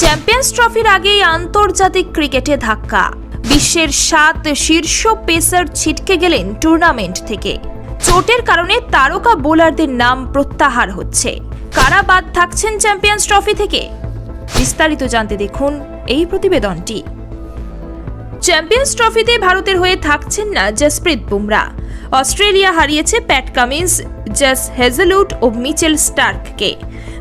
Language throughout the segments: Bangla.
চ্যাম্পিয়ন্স ট্রফির আগেই আন্তর্জাতিক ক্রিকেটে ধাক্কা। বিশ্বের সাত শীর্ষ পেসার ছিটকে গেলেন টুর্নামেন্ট থেকে। চোটের কারণে তারকা বোলারদের নাম প্রত্যাহার হচ্ছে। কারা বাদ থাকছেন চ্যাম্পিয়ন্স ট্রফি থেকে? বিস্তারিত জানতে দেখুন এই প্রতিবেদনটি। চ্যাম্পিয়ন্স ট্রফিতে ভারতের হয়ে থাকছেন না জসপ্রীত বুমরা। অস্ট্রেলিয়া হারিয়েছে প্যাট কামিন্স, জাস হেজেলুট ও মিচেল স্টার্ককে।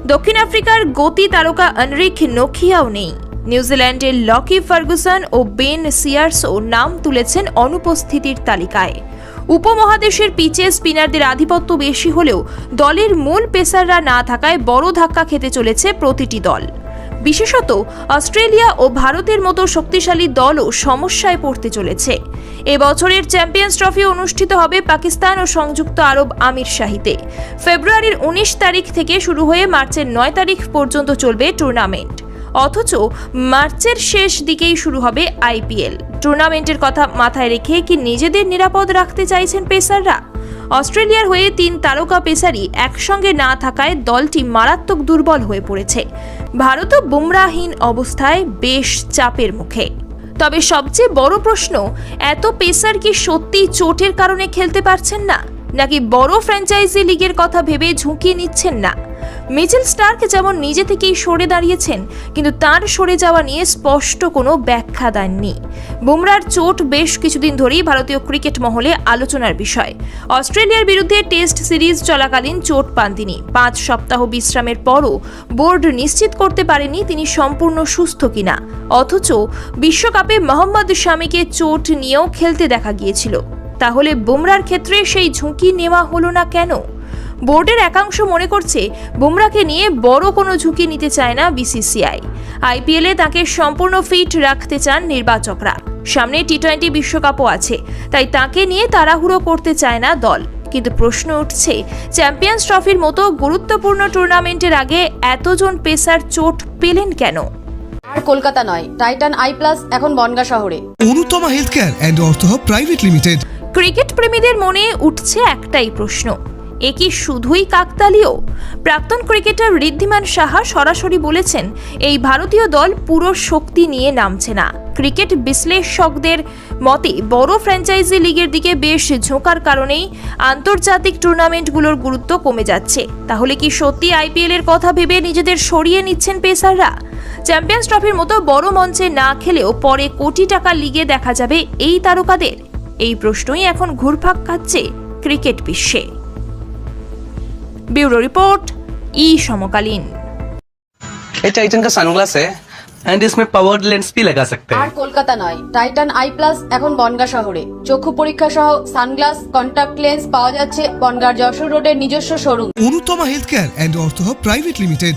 দক্ষিণ আফ্রিকার গতি তারকা আনরিক নোখিয়াও নেই। নিউজিল্যান্ডের লকি ফার্গুসন ও বেন সিয়ার্সও নাম তুলেছেন অনুপস্থিতির তালিকায়। উপমহাদেশের পিচে স্পিনারদের আধিপত্য বেশি হলেও দলের মূল পেসাররা না থাকায় বড় ধাক্কা খেতে চলেছে প্রতিটি দল। বিশেষত অস্ট্রেলিয়া ও ভারতের মতো শক্তিশালী দলও সমস্যায় পড়তে চলেছে। এবছরের চ্যাম্পিয়ন্স ট্রফি অনুষ্ঠিত হবে পাকিস্তান ও সংযুক্ত আরব আমির শাহিতে। ফেব্রুয়ারির উনিশ তারিখ থেকে শুরু হয়ে মার্চের নয় তারিখ পর্যন্ত চলবে টুর্নামেন্ট। অথচ মার্চের শেষ দিকেই শুরু হবে আইপিএল। টুর্নামেন্টের কথা মাথায় রেখে কি নিজেদের নিরাপদ রাখতে চাইছেন পেসাররা? অস্ট্রেলিয়ার হয়ে তিন তারকা পেসারই একসঙ্গে না থাকায় দলটি মারাত্মক দুর্বল হয়ে পড়েছে। ভারতও বুমরাহীন অবস্থায় বেশ চাপের মুখে। তবে সবচেয়ে বড় প্রশ্ন, এত পেসার কি সত্যি চোটের কারণে খেলতে পারছেন না? নাকি বড় ফ্র্যাঞ্চাইজি লিগের কথা ভেবে ঝুঁকি নিচ্ছেন না? মিচেল স্টার্ক যেমন নিজে থেকেই সরে দাঁড়িয়েছেন, কিন্তু তার সরে যাওয়া নিয়ে স্পষ্ট কোনো ব্যাখ্যা দেননি। বুমরার চোট বেশ কিছুদিন ধরেই ভারতীয় ক্রিকেট মহলে আলোচনার বিষয়। অস্ট্রেলিয়ার বিরুদ্ধে টেস্ট সিরিজ চলাকালীন চোট পান তিনি। পাঁচ সপ্তাহ বিশ্রামের পরও বোর্ড নিশ্চিত করতে পারেনি তিনি সম্পূর্ণ সুস্থ কিনা। অথচ বিশ্বকাপে মোহাম্মদ শামিকে চোট নিয়েও খেলতে দেখা গিয়েছিল। তাহলে বুমরার ক্ষেত্রে সেই ঝুঁকি নেওয়া হলো না কেন? বোর্ডের একাংশ মনে করছে বুমরাকে নিয়ে বড় কোনো ঝুঁকি নিতে চায় না বিসিসিআই। আইপিএলে তাকে সম্পূর্ণ ফিট রাখতে চান নির্বাচকরা। সামনে টি টোয়েন্টি বিশ্বকাপও আছে তাই তাকে নিয়ে তাড়াহুড়ো করতে চায় না দল। কিন্তু প্রশ্ন উঠছে চ্যাম্পিয়ন্স ট্রফির মতো গুরুত্বপূর্ণ টুর্নামেন্টের আগে এতজন পেসার চোট পেলেন কেন? আর কলকাতা নয় টাইটান আই প্লাস এখন বনগা শহরে। Anutama health care and ortho private limited. Cricket প্রেমীদের মনে উঠছে একটাই প্রশ্ন এ কি শুধুই কাকতালীয়? প্রাক্তন ক্রিকেটার ঋদ্ধিমান সাহা সরাসরি বলেছেন, এই ভারতীয় দল পুরো শক্তি নিয়ে নামছে না। ক্রিকেট বিশ্লেষকদের মতে, বড় ফ্র্যাঞ্চাইজি লিগের দিকে বেশ ঝোঁকার কারণেই আন্তর্জাতিক টুর্নামেন্টগুলোর গুরুত্ব কমে যাচ্ছে। তাহলে কি সত্যি আইপিএল এর কথা ভেবে নিজেদের সরিয়ে নিচ্ছেন পেসাররা? চ্যাম্পিয়ন্স ট্রফির মতো বড় মঞ্চে না খেলেও পরে কোটি টাকা লিগে দেখা যাবে এই তারকাদের। এই প্রশ্নই এখন ঘুরপাক খাচ্ছে ক্রিকেট বিশ্বে। ব্যুরো রিপোর্ট ই সমকালীন ये टाइटन का सनग्लास है एंड इसमें पावर्ड लेंस भी लगा सकते আর हैं কলকাতা নয় টাইটান আই প্লাস এখন বনগা শহরে চক্ষু পরীক্ষা সহ সানগ্লাস কন্টাক্ট লেন্স পাওয়া যাচ্ছে বনগার যশোর রোডের নিজস্ব showroom Anutama health care and Artha private limited